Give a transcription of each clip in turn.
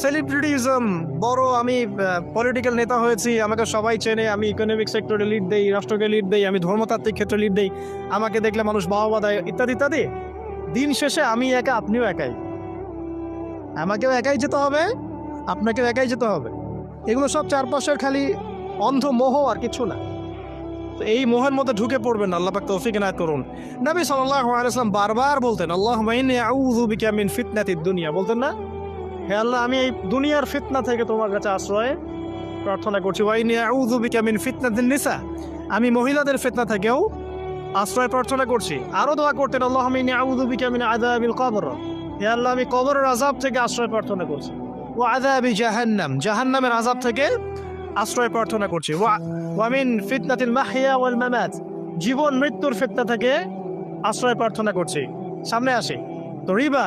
Celebritism বড় আমি political নেতা হয়েছি আমাকে সবাই চেনে আমি ইকোনমিক সেক্টরে লিড দেই রাষ্ট্রকে লিড দেই আমি ধর্মতাত্ত্বিক ক্ষেত্রে লিড দেই আমাকে দেখলে মানুষ বাহবা দেয় ইত্যাদি ইত্যাদি। দিন শেষে আমি একা আপনিও একাই। আমাকেও একাই যেতে হবে আপনাকেও একাই যেতে হবে। এগুলো সব চারপাশের খালি অন্ধ মোহ আর কিছু না। তো এই মোহের মধ্যে ঢুকে পড়বেন না, আল্লাহ পাক তৌফিক এনায়েত করুন। নবী সাল্লাল্লাহু আলাইহি ওয়াসাল্লাম বারবার বলতেন আল্লাহ ইন্নী আউযু বিকা মিন ফিতনাতিদ দুনিয়া। বলতেন না? হে আল্লাহ, আমি এই দুনিয়ার ফিতনা থেকে তোমার কাছে আশ্রয় প্রার্থনা করছি। ওয়া ইন্নী আউযু বিকা মিন ফিতনাতিন নিসা। আমি মহিলাদের ফিতনা থেকেও আশ্রয় প্রার্থনা করছি। আরও দোয়া করতেন, আল্লাহুম্মা ইন্নী আউযু বিকা মিন আযাবিল কবর। হে আল্লাহ, আমি কবরের আযাব থেকে আশ্রয় প্রার্থনা করছি। ওয়া আযাবি জাহান্নাম, জাহান্নামের আযাব থেকে আশ্রয় প্রার্থনা করছি। ওয়া ওয়ামিন ফিতনাতিল মাহিয়া ওয়াল মামাত, জীবন মৃত্যুর ফিতনা থেকে আশ্রয় প্রার্থনা করছি। সামনে আসি। তো রিবা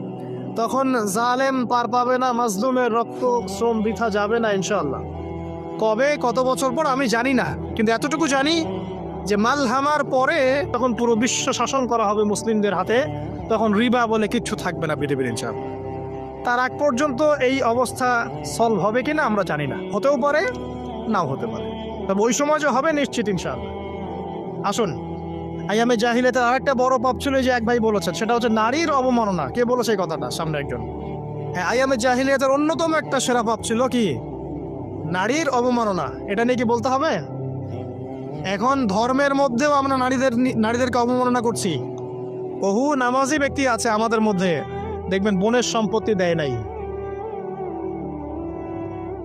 তখন জালেম পার পাবে না, মাজলুমের রক্ত শ্রম বৃথা যাবে না ইনশাল্লাহ কবে, কত বছর পর আমি জানি না, কিন্তু এতটুকু জানি যে মালহামার পরে তখন পুরো বিশ্ব শাসন করা হবে মুসলিমদের হাতে, তখন রিবা বলে কিচ্ছু থাকবে না পৃথিবীর ইনশাআল্লাহ। তার আগ পর্যন্ত এই অবস্থা সলভ হবে কিনা আমরা জানি না। হতেও পারে, নাও হতে পারে। তবে ওই সময় যে হবে নিশ্চিত ইনশাআল্লাহ। আসুন। আইয়ামে জাহিলেতে আর একটা বড় পাপ ছিল যে এক ভাই বলেছেন, সেটা হচ্ছে নারীর অবমাননা। কে বলেছে এই কথাটা? সামনে একজন। হ্যাঁ আইয়ামে জাহিলিয়াতের অন্যতম একটা সেরা পাপ ছিল কি? নারীর অবমাননা। এটা নিয়ে কি বলতে হবে? এখন ধর্মের মধ্যেও আমরা নারীদের নারীদেরকে অবমাননা করছি। বহু নামাজি ব্যক্তি আছে আমাদের মধ্যে। দেখবেন, বোনের সম্পত্তি দেয় নাই।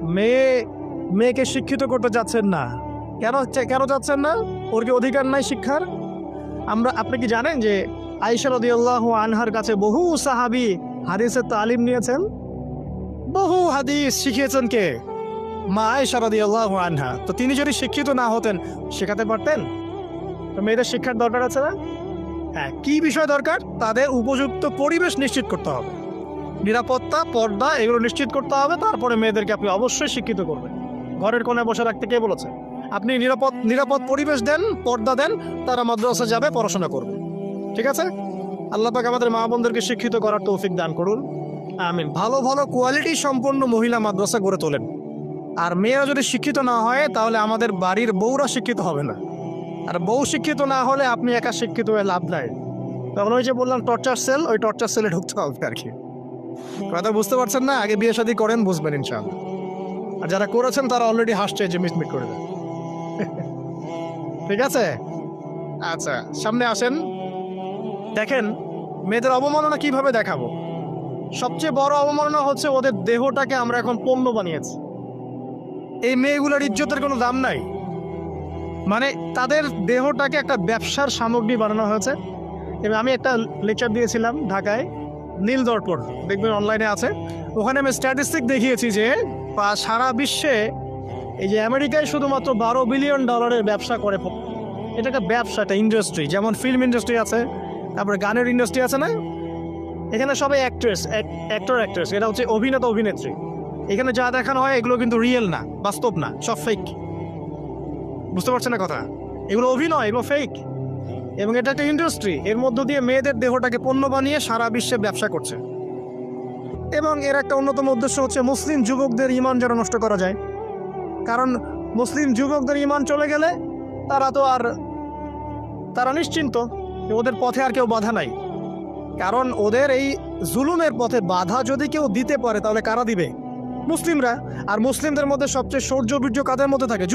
মেয়ে, মেয়েকে শিক্ষিত করতে যাচ্ছেন না। কেন কেন যাচ্ছেন না? ওর কি অধিকার নাই শিক্ষার? আমরা, আপনি কি জানেন যে আইসা রদিয়াল্লাহ আনহার কাছে বহু সাহাবি হাদিসের তালিম নিয়েছেন? বহু হাদিস শিখিয়েছেন কে? মা আয়েশা রদিয়াল্লাহ আনহা। তো তিনি যদি শিক্ষিত না হতেন, শেখাতে পারতেন? তো মেয়েদের শিক্ষার দরকার আছে না? হ্যাঁ কি বিষয় দরকার? তাদের উপযুক্ত পরিবেশ নিশ্চিত করতে হবে। নিরাপত্তা, পর্দা, এগুলো নিশ্চিত করতে হবে। তারপরে মেয়েদেরকে আপনি অবশ্যই শিক্ষিত করবেন। ঘরের কোণে বসে রাখতে কে বলেছে? আপনি নিরাপদ নিরাপদ পরিবেশ দেন, পর্দা দেন, তারা মাদ্রাসা যাবে, পড়াশোনা করবে। ঠিক আছে? আল্লাহ পাক আমাদের মা বোনদেরকে শিক্ষিত করার তৌফিক দান করুন। আমিন। ভালো ভালো কোয়ালিটি সম্পন্ন মহিলা মাদ্রাসা গড়ে তোলেন। আর মেয়েরা যদি শিক্ষিত না হয়, তাহলে আমাদের বাড়ির বউরা শিক্ষিত হবে না। আর বউ শিক্ষিত না হলে আপনি একা শিক্ষিত হয়ে লাভ নাই। তখন ওই যে বললাম, টর্চার সেল, ওই টর্চার সেলে ঢুকতে হবে আর কি। কথা বুঝতে পারছেন না? আগে বিয়ে শাদী করেন, বুঝবেন ইনশাআল্লাহ। আর যারা করেছেন, তারা অলরেডি হাসছে যে মিটমিট করে দেন। ঠিক আছে? আচ্ছা সামনে আসেন। দেখেন, মেয়েদের অবমাননা কীভাবে দেখাবো? সবচেয়ে বড় অবমাননা হচ্ছে ওদের দেহটাকে আমরা এখন পণ্য বানিয়েছি। এই মেয়েগুলোর ইজ্জতের কোনো দাম নাই। মানে তাদের দেহটাকে একটা ব্যবসার সামগ্রী বানানো হয়েছে। এবং আমি একটা লেকচার দিয়েছিলাম ঢাকায় নীল দর্পণ দেখবেন অনলাইনে আছে। ওখানে আমি স্ট্যাটিস্টিক দেখিয়েছি যে সারা বিশ্বে এই যে আমেরিকায় শুধুমাত্র বারো বিলিয়ন ডলারের ব্যবসা করে এটা একটা ব্যবসা, একটা ইন্ডাস্ট্রি যেমন ফিল্ম ইন্ডাস্ট্রি আছে, তারপরে গানের ইন্ডাস্ট্রি আছে না? এখানে সবাই অ্যাক্ট্রেস অ্যাক্টর অ্যাক্ট্রেস এটা হচ্ছে অভিনেতা, অভিনেত্রী। এখানে যা দেখানো হয়, এগুলো কিন্তু রিয়েল না, বাস্তব না, সব ফেক বুঝতে পারছেন না কথা এগুলো অভিনয়, এগুলো ফেক এবং এটা একটা ইন্ডাস্ট্রি এর মধ্য দিয়ে মেয়েদের দেহটাকে পণ্য বানিয়ে সারা বিশ্বে ব্যবসা করছে। এবং এর একটা অন্যতম উদ্দেশ্য হচ্ছে মুসলিম যুবকদের ইমান যেন নষ্ট করা যায়। কারণ মুসলিম যুবকদের ইমান চলে গেলে তারা তো আর তারা নিশ্চিন্ত ওদের পথে আর কেউ বাধা নাই। কারণ ওদের এই জুলুমের পথে বাধা যদি কেউ দিতে পারে, তাহলে কারা দিবে? মুসলিমরা। আর মুসলিমদের মধ্যে সবচেয়ে শৌর্য বীর্য কাদের মধ্যে থাকে?